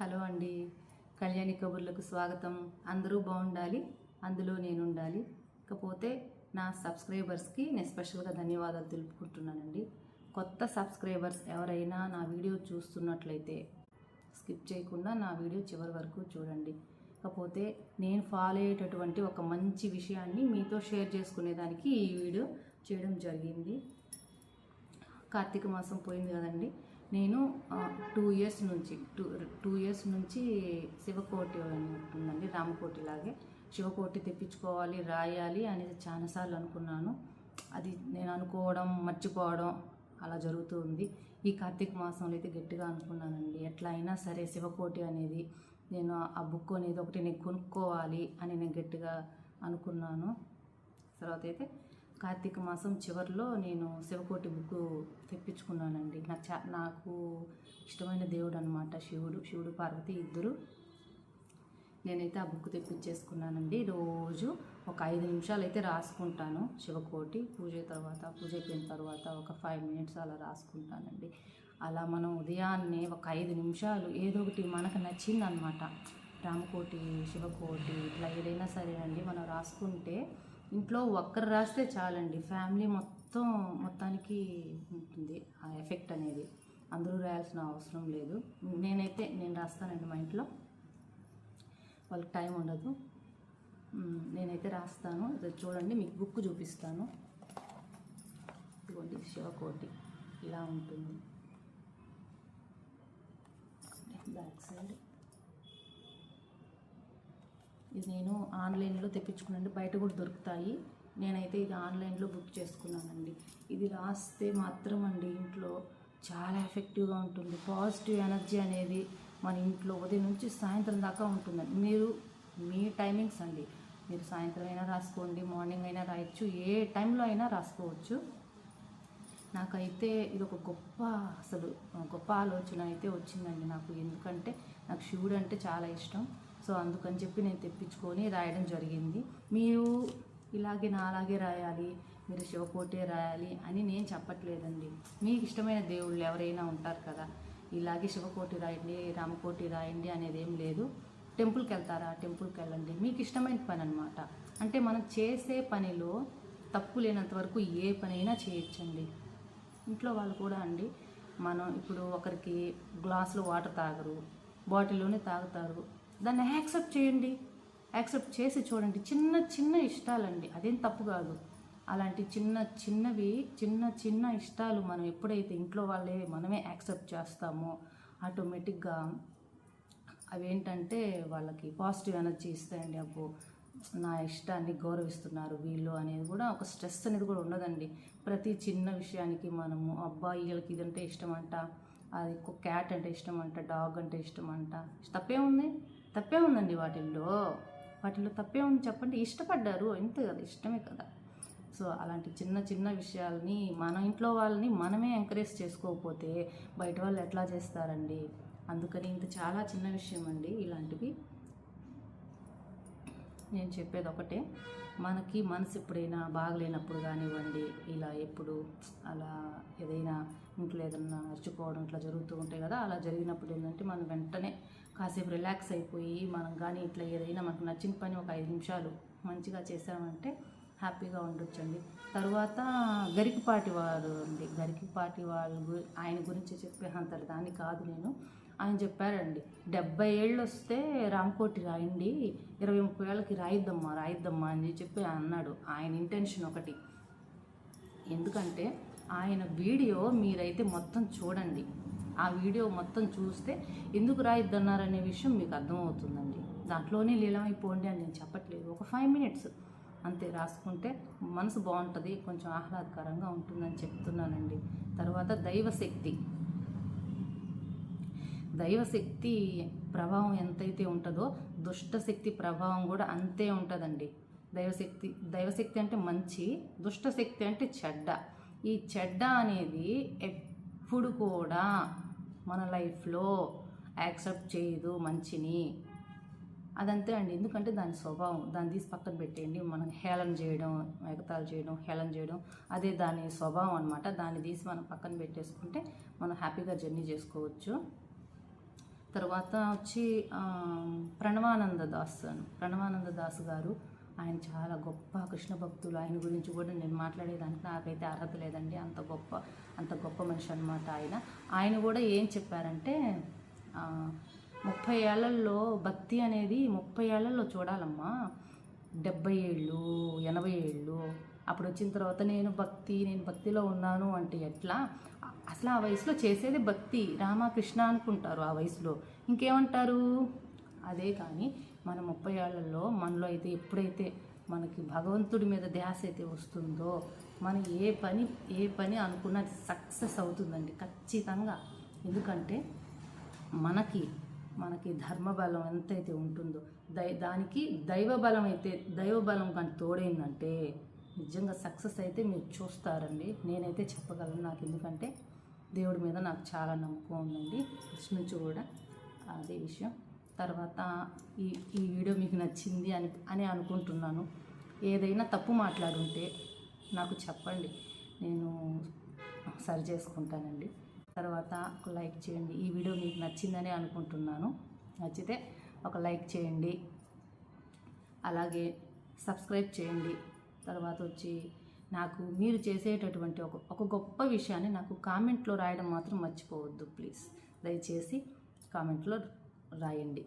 Hello అండి. కళ్యాణి కబుర్లకు స్వాగతం. అందరూ బాగుండాలి అందులో నేను ఉండాలి ఇకపోతే నా సబ్స్క్రైబర్స్కి నేను స్పెషల్గా ధన్యవాదాలు తెలుపుకుంటున్నానండి. కొత్త సబ్స్క్రైబర్స్ ఎవరైనా నా వీడియో చూస్తున్నట్లయితే స్కిప్ చేయకుండా నా వీడియో చివరి వరకు చూడండి. ఇకపోతే నేను ఫాలో అయ్యేటటువంటి ఒక మంచి విషయాన్ని మీతో షేర్ చేసుకునేదానికి ఈ వీడియో చేయడం జరిగింది. కార్తీక మాసం పోయింది కదండి. నేను టూ ఇయర్స్ నుంచి టూ టూ ఇయర్స్ నుంచి శివకోటి ఉంటుందండి రామకోటి లాగే. శివకోటి తెప్పించుకోవాలి రాయాలి అనేది చాలాసార్లు అనుకున్నాను. అది నేను అనుకోవడం మర్చిపోవడం అలా జరుగుతూ ఉంది. ఈ కార్తీక మాసంలో అయితే గట్టిగా అనుకున్నానండి ఎట్లా అయినా సరే శివకోటి అనేది నేను ఆ బుక్ అనేది ఒకటి నేను కొనుక్కోవాలి అని నేను గట్టిగా అనుకున్నాను. తర్వాత అయితే కార్తీక మాసం చివరిలో నేను శివకోటి బుక్ తెప్పించుకున్నానండి. నాకు చా నాకు ఇష్టమైన దేవుడు అనమాట శివుడు శివుడు పార్వతి ఇద్దరు. నేనైతే ఆ బుక్ తెప్పించేసుకున్నానండి. రోజు ఒక ఐదు నిమిషాలు అయితే రాసుకుంటాను శివకోటి పూజ తర్వాత పూజ అయిపోయిన తర్వాత ఒక ఫైవ్ మినిట్స్ అలా రాసుకుంటానండి. అలా మనం ఉదయాన్నే ఒక ఐదు నిమిషాలు ఏదో ఒకటి మనకు నచ్చిందనమాట రామకోటి శివకోటి ఇట్లా ఏదైనా సరే అండి మనం రాసుకుంటే ఇంట్లో ఒక్కరు రాస్తే చాలండి. ఫ్యామిలీ మొత్తం మొత్తానికి ఉంటుంది ఆ ఎఫెక్ట్ అనేది. అందరూ రాయాల్సిన అవసరం లేదు. నేనైతే నేను రాస్తానండి మా ఇంట్లో. వాళ్ళకి టైం ఉండదు. నేనైతే రాస్తాను. చూడండి మీకు బుక్ చూపిస్తాను. ఇదిగోండి శివకోటి ఇలా ఉంటుంది. Back side. ఇది నేను ఆన్లైన్లో తెప్పించుకున్నాను బయట కూడా దొరుకుతాయి. నేనైతే ఇది ఆన్లైన్లో బుక్ చేసుకున్నానండి. ఇది రాస్తే మాత్రం అండి ఇంట్లో చాలా ఎఫెక్టివ్గా ఉంటుంది. పాజిటివ్ ఎనర్జీ అనేది మన ఇంట్లో ఉదయం నుంచి సాయంత్రం దాకా ఉంటుందండి. మీరు మీ టైమింగ్స్ అండి. మీరు సాయంత్రం అయినా రాసుకోండి మార్నింగ్ అయినా రాయొచ్చు ఏ టైంలో అయినా రాసుకోవచ్చు. నాకైతే ఇది ఒక గొప్ప అసలు గొప్ప ఆలోచన అయితే వచ్చిందండి నాకు. ఎందుకంటే నాకు శివుడు అంటే చాలా ఇష్టం. సో అందుకని చెప్పి నేను తెప్పించుకొని రాయడం జరిగింది. మీరు ఇలాగే నా అలాగే రాయాలి మీరు శివకోటే రాయాలి అని నేను చెప్పట్లేదండి. మీకు ఇష్టమైన దేవుళ్ళు ఎవరైనా ఉంటారు కదా ఇలాగే శివకోటి రాయండి రామకోటి రాయండి అనేది ఏం లేదు. టెంపుల్కి వెళ్తారా? టెంపుల్కి వెళ్ళండి. మీకు ఇష్టమైన పని అనమాట అంటే మనం చేసే పనిలో తప్పు లేనంత వరకు ఏ పనైనా చేయొచ్చండి. ఇంట్లో వాళ్ళు కూడా అండి మనం ఇప్పుడు ఒకరికి గ్లాసులో వాటర్ తాగరు బాటిల్లోనే తాగుతారు దాన్ని యాక్సెప్ట్ చేయండి. యాక్సెప్ట్ చేసి చూడండి. చిన్న చిన్న ఇష్టాలండి. అదేం తప్పు కాదు. అలాంటి చిన్న చిన్నవి చిన్న చిన్న ఇష్టాలు మనం ఎప్పుడైతే ఇంట్లో వాళ్ళే మనమే యాక్సెప్ట్ చేస్తామో ఆటోమేటిక్గా అవేంటంటే వాళ్ళకి పాజిటివ్ ఎనర్జీ ఇస్తాయండి. అబ్బో నా ఇష్టాన్ని గౌరవిస్తున్నారు వీళ్ళు అనేది కూడా ఒక స్ట్రెస్ అనేది కూడా ఉండదండి. ప్రతి చిన్న విషయానికి మనము అబ్బా వీళ్ళకి ఇదంటే ఇష్టం అంట అది క్యాట్ అంటే ఇష్టం అంట డాగ్ అంటే ఇష్టం అంట తప్పే ఉంది తప్పే ఉందండి వాటిల్లో. వాటిల్లో తప్పే ఉంది చెప్పండి. ఇష్టపడ్డారు. అంతే కదా ఇష్టమే కదా. సో అలాంటి చిన్న చిన్న విషయాలని మన ఇంట్లో వాళ్ళని మనమే ఎంకరేజ్ చేసుకోకపోతే బయట వాళ్ళు ఎట్లా చేస్తారండి? అందుకని ఇంత చాలా చిన్న విషయం అండి ఇలాంటివి. నేను చెప్పేది ఒకటే. మనకి మనసు ఎప్పుడైనా బాగలేనప్పుడు కానివ్వండి ఇలా ఎప్పుడు అలా ఏదైనా ఇంట్లో ఏదన్నా అరుచుకోవడం ఇట్లా జరుగుతూ ఉంటాయి కదా అలా జరిగినప్పుడు ఏంటంటే మనం వెంటనే కాసేపు రిలాక్స్ అయిపోయి మనం కానీ ఇట్లా ఏదైనా మనకు నచ్చిన పని ఒక ఐదు నిమిషాలు మంచిగా చేసామంటే హ్యాపీగా ఉండొచ్చండి. తర్వాత గరికిపాటి వారు అండి. గరికిపాటి వాళ్ళు ఆయన గురించి చెప్పే అంతటి దాన్ని కాదు నేను. ఆయన చెప్పారండి డెబ్బై ఏళ్ళు వస్తే రామకోటి రాయండి ఇరవై ముప్పై ఏళ్ళకి రాయిద్దమ్మా రాయిద్దమ్మా అని చెప్పి అన్నాడు. ఆయన ఇంటెన్షన్ ఒకటి. ఎందుకంటే ఆయన వీడియో మీరైతే మొత్తం చూడండి. ఆ వీడియో మొత్తం చూస్తే ఎందుకు రాయిద్దన్నారనే విషయం మీకు అర్థమవుతుందండి. దాంట్లోనే లీలమైపోండి అని నేను చెప్పట్లేదు. ఒక ఫైవ్ మినిట్స్ అంతే రాసుకుంటే మనసు బాగుంటుంది కొంచెం ఆహ్లాదకరంగా ఉంటుందని చెప్తున్నానండి. తర్వాత దైవశక్తి. దైవశక్తి ప్రభావం ఎంతైతే ఉంటుందో దుష్టశక్తి ప్రభావం కూడా అంతే ఉంటుందండి. దైవశక్తి దైవశక్తి అంటే మంచి దుష్టశక్తి అంటే చెడ్డ. ఈ చెడ్డ అనేది ఎప్పుడు కూడా మన లైఫ్లో యాక్సెప్ట్ చేయదు మంచిని. అదంతే అండి. ఎందుకంటే దాని స్వభావం దాన్ని తీసి పక్కన పెట్టేయండి. మనం హేళన చేయడం ఎగతాలు చేయడం హేళన చేయడం అదే దాని స్వభావం అనమాట దాన్ని తీసి మనం పక్కన పెట్టేసుకుంటే మనం హ్యాపీగా జర్నీ చేసుకోవచ్చు. తర్వాత వచ్చి ప్రణవానంద దాస్ అని. ప్రణవానంద దాస్ గారు ఆయన చాలా గొప్ప కృష్ణ భక్తులు. ఆయన గురించి కూడా నేను మాట్లాడేదానికి నాకైతే అర్హత లేదండి. అంత గొప్ప అంత గొప్ప మనిషి అనమాట ఆయన. ఆయన కూడా ఏం చెప్పారంటే ముప్పై ఏళ్ళలో భక్తి అనేది ముప్పై ఏళ్ళలో చూడాలమ్మా. డెబ్బై ఏళ్ళు ఎనభై ఏళ్ళు అప్పుడు వచ్చిన తర్వాత నేను భక్తి నేను భక్తిలో ఉన్నాను అంటే ఎట్లా? అసలు ఆ వయసులో చేసేది భక్తి. రామకృష్ణ అనుకుంటారు ఆ వయసులో. ఇంకేమంటారు? అదే కానీ మన ముప్పై ఏళ్ళలో మనలో అయితే ఎప్పుడైతే మనకి భగవంతుడి మీద ధ్యాస అయితే వస్తుందో మనం ఏ పని ఏ పని అనుకున్నది సక్సెస్ అవుతుందండి ఖచ్చితంగా. ఎందుకంటే మనకి మనకి ధర్మబలం ఎంతైతే ఉంటుందో దై దానికి దైవబలం అయితే దైవబలం కానీ తోడైందంటే నిజంగా సక్సెస్ అయితే మీరు చూస్తారండి. నేనైతే చెప్పగలను నాకు ఎందుకంటే దేవుడి మీద నాకు చాలా నమ్మకం ఉందండి. ఫస్ట్ నుంచి కూడా అదే విషయం. తర్వాత ఈ ఈ వీడియో మీకు నచ్చింది అని అని అనుకుంటున్నాను. ఏదైనా తప్పు మాట్లాడుంటే నాకు చెప్పండి. నేను సరి చేసుకుంటానండి. తర్వాత ఒక లైక్ చేయండి. ఈ వీడియో మీకు నచ్చిందని అనుకుంటున్నాను. నచ్చితే ఒక లైక్ చేయండి. అలాగే సబ్స్క్రైబ్ చేయండి. తర్వాత వచ్చి నాకు మీరు చేసేటటువంటి ఒక ఒక గొప్ప విషయాన్ని నాకు కామెంట్లో రాయడం మాత్రం మర్చిపోవద్దు ప్లీజ్. దయచేసి కామెంట్లో రాయండి.